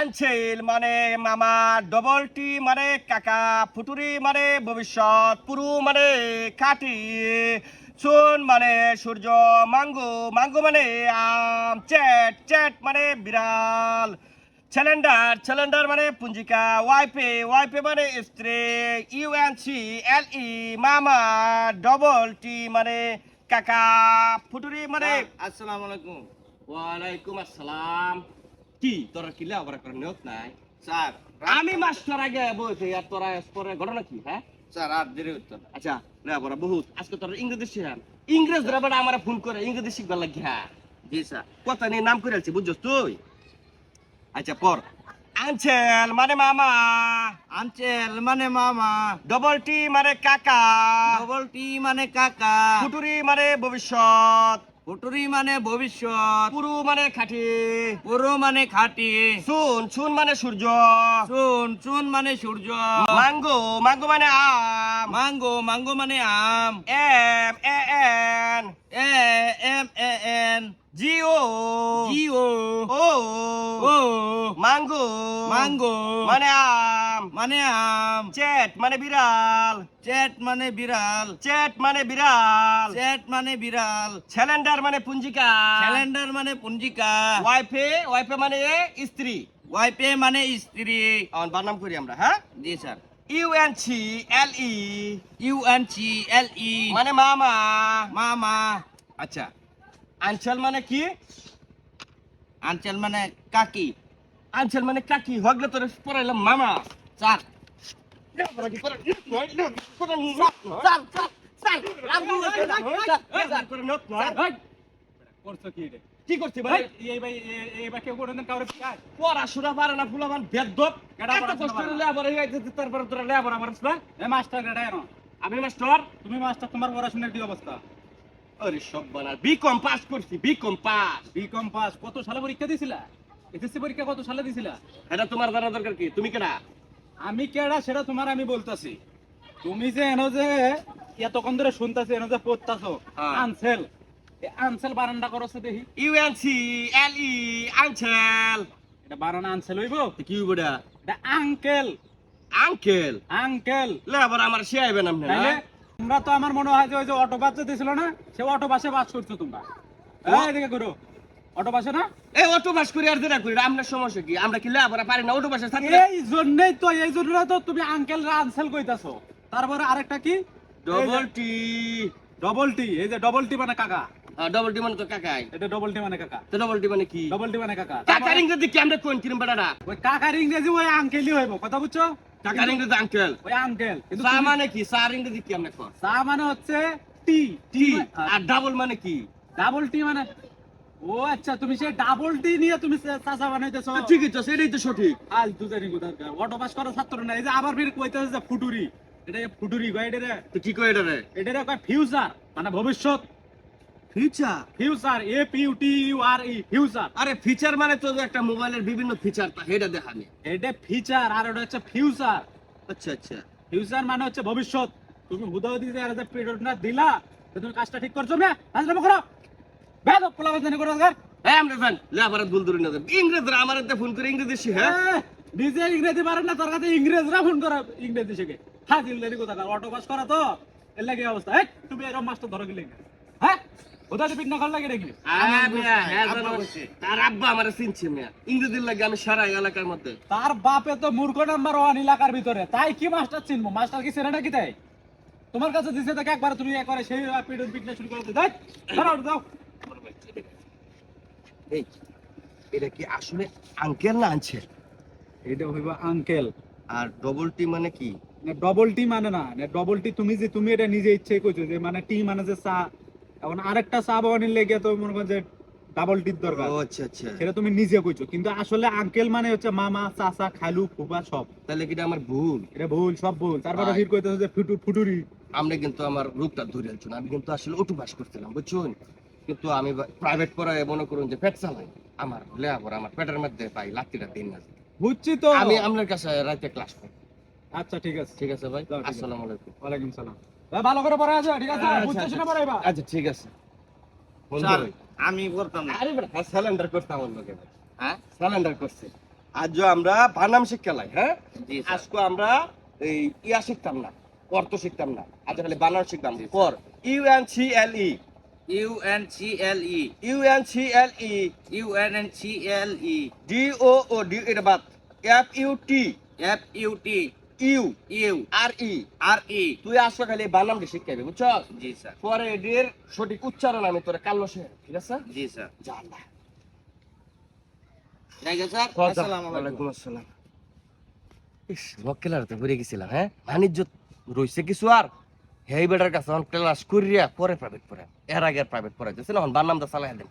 আনছেল মানে মামা double T মানে কাকা, ফুটুরি মানে ভবিষ্যৎ, পুরু মানে কাটি চুন মানে সূর্য, মাঙ্গু মাঙ্গু মানে আম, চ্যাট চ্যাট মানে বিড়াল। ছেলেন্ডার ছেলেন্ডার মানে পুঞ্জিকা ওয়াইপে ওয়াইপে মানে স্ত্রী ইউএনসি এল ই মামা ডবল টি মানে কাকা, ফুটুরি মানে আসসালামু আলাইকুম। ওয়ালাইকুম আসসালাম। কি? তোরা কি লেখাপড়া করে নাই? স্যার আমি মাস্টার আগে বলছি আর তোরা পরে ঘটনা কি হ্যাঁ? স্যার আর দেরি হতো না। আচ্ছা লেখাপড়া বহুত। আজকে তোরা ইংরেজি শিখান। ইংরেজ রাবার আমার ফোন করে ইংরেজি শিখবার লাগি হ্যাঁ? জি স্যার। কথা নিয়ে নাম করে আলছি বুঝছস তুই? আচ্ছা পর। আনছেল মানে মামা। আঞ্চেল মানে মামা। ডবল টি মানে কাকা। ডবল টি মানে কাকা। ফুটুরি মানে ভবিষ্যৎ। ফুটুরি মানে ভবিষ্যৎ। পুরু মানে খাটি। পুরু মানে খাটি। সুন সুন মানে সূর্য। সুন সুন মানে সূর্য। মাঙ্গো মাঙ্গো মানে আম। মাঙ্গো মাঙ্গো মানে আম। M A N. A M A N. G O G O O O mango mango মানে আম মানে আম চেট মানে বিড়াল চেট মানে বিড়াল চেট মানে বিড়াল চেট মানে বিড়াল স্যালেন্ডার মানে পুঞ্জিকা ক্যালেন্ডার মানে পুঞ্জিকা ওয়াইফে ওয়াইফে মানে স্ত্রী ওয়াইপে মানে স্ত্রী বানাম করি আমরা হ্যাঁ জি sir U N C L E U N C L E মানে মামা মামা আচ্ছা আঞ্চল মানে কি? আঞ্চল মানে কাকি। আঞ্চল মানে কাকি। হগলে তোর পড়াইলাম মামা? পড়াশোনা পারে না ফুলাবান তারপরে তোরা লেবার আমার এনো? আমি মাস্টার? তুমি মাস্টার তোমার পড়াশোনার কি অবস্থা? আরে সব বানার। বিকম পাস করছি বিকম পাস বিকম পাস কত সালে পরীক্ষা দিছিলা? এসএসসি পরীক্ষা কত সালে দিছিলা? এটা তোমার জানা দরকার কি? তুমি কেনা আমি কেডা সেটা তোমার আমি বলতাছি। তুমি যে এনো যে এতক্ষণ ধরে শুনতাছি এনো যে পড়তাছো হ্যাঁ। আনসেল। আনসেল বারান্ডা করছে দেখি। ইউএনসি এল ই আঞ্চল এটা বারান্ডা আনসেল হইব? কি বড়া এটা? আঙ্কেল। আঙ্কেল? আঙ্কেল। লেবার আমার শিয়াইবেন আপনি না? তাইলে তোমরা তো আমার মনে হয় যে ওই যে অটো বাস যে দিছিল না সে অটো বাসে বাস করছ তোমরা। এদিকে করো অটো বাসে না? এই অটো পাস করি আর করি আপনার সমস্যা কি? আমরা কি লেবার পারি না? অটো পাসে থাকলে এই জন্যই তো এই জন্য তো তুমি আঙ্কেল আনসেল কইতাছো। তারপরে আরেকটা কি? ডবল টি ডবল টি এই যে ডবল টি মানে কাকা। ডবল টি মানে তো কাকাই। এটা ডবল টি মানে কাকা। তো ডবল টি মানে কি? ডবল টি মানে কাকা। কাকার ইংরেজি কি আমরা কোন কিরম বেড়াটা ওই কাকার ইংরেজি ওই আঙ্কেলই হইব কথা বুঝছ? ইংরেজি আঙ্কেল ওই আঙ্কেল মানে কি? ইংরেজি কি আমরা চা মানে হচ্ছে টি টি আর ডাবল মানে কি? ডাবল টি মানে ও আচ্ছা তুমি সেই ডাবল টি নিয়ে তুমি চাচা বানাইতেছো। তো ঠিকই তো সেটাই তো সঠিক। আজ দুজানি কোথাকার অটো পাস করা ছাত্র না এই যে আবার ফির কইতেছে যে ফুটুরি। এটা ফুটুরি কয় এটা রে? তো কি কয় এটা রে? এটা রে কয় ফিউচার মানে ভবিষ্যৎ। Feature future A P U T U R E future আরে ফিচার মানে তো একটা মোবাইলের বিভিন্ন ফিচার তা হেডা দেখানি এটা ফিচার আর ওটা হচ্ছে ফিউচার আচ্ছা আচ্ছা। ফিউচার মানে হচ্ছে ভবিষ্যৎ। তুমি হুদাহুদি যে আর যে দিলা তুমি কাজটা ঠিক করছ না? করো। বেদ পোলা বাজানি করো স্যার হ্যাঁ আমরা জান লেবার ভুল ধরে না ইংরেজরা আমার ফোন করে ইংরেজি শিখে নিজে ইংরেজি পারেন না তোর কাছে ইংরেজরা ফোন করা ইংরেজি শিখে। কোথাকার অটো পাস করা তো? এর লাগে অবস্থা। এই তুমি এরকম মাস্টার ধরো গেলে হ্যাঁ? হুদাহুদি পিট না লাগে নাকি? হ্যাঁ মিয়া, হ্যাঁ আব্বা জানো। বলছে। তার আব্বা আমার চিনছে মিয়া। ইংরেজির লাগে আমি সারা এলাকার মধ্যে। তার বাপে তো মূর্খ নাম্বার ওয়ান এলাকার ভিতরে। তাই কি মাস্টার চিনবো? মাস্টার কি চেনে নাকি তাই? তোমার কাছে দিছে তাকে একবার তুমি একবারে সেই পিটন পিটনা শুরু করে দাও ধরো দাও এই এটা কি আসলে আঙ্কেল না আনছে এটা হইব আঙ্কেল আর ডবল টি মানে কি? ডবল টি মানে না ডবল টি তুমি যে তুমি এটা নিজে ইচ্ছে কইছো যে মানে টি মানে যে চা এখন আরেকটা চা বানানোর লেগে তো মনে করো যে ডাবল দরকার। আচ্ছা আচ্ছা। সেটা তুমি নিজে কইছো। কিন্তু আসলে আঙ্কেল মানে হচ্ছে মামা চাচা খালু ফুফা সব। তাহলে কি এটা আমার ভুল? এটা ভুল সব ভুল। তারপরে কইতেছো যে ফুটু ফুটুরি। আমরা কিন্তু আমার রূপটা ধরে আনছো না। আমি কিন্তু আসলে অটু পাস করছিলাম বুঝছুন? কিন্তু আমি প্রাইভেট পড়ায় মনে করুন যে পেট চালাই। আমার লেবার আমার পেটের মধ্যে পাই লাত্তিটা দিন না। বুঝছি তো। আমি আপনার কাছে রাতে ক্লাস করি আচ্ছা ঠিক আছে। ঠিক আছে ভাই। আসসালামু আলাইকুম। ওয়ালাইকুম সালাম। ভালো করে পড়া আছে ঠিক আছে? আচ্ছা, বুঝতে আচ্ছা, শুনে পড়াইবা আচ্ছা ঠিক আছে। স্যার। আমি করতাম না। আরে বেটা স্যালেন্ডার করতে আমার লোকে হ্যাঁ? স্যালেন্ডার করছে। আজও আমরা বানাম শিক্ষালাই হ্যাঁ? আজকে আমরা এই ইয়া শিখতাম না অর্থ শিখতাম না। আজ খালি বানান শিখতাম। কর U N C L E U N C L E U N C L E U N N C L E D O O D এটা বাদ। F U T F U T U. U. R E. R E. তুই আজকে খালি বানামটা শিখাইবি বুঝছ জি sir. পরে এটির সঠিক উচ্চারণ আমি তোরা কাল্লো সে ঠিক আছে? জি স্যার। গেছিলাম হ্যাঁ? রইছে কিছু আর? হেই বেটার কাছে ক্লাস করিয়া পরে প্রাইভেট পড়ে এর আগে প্রাইভেট পড়াইতেছে না বানাম দা চালাই খালি।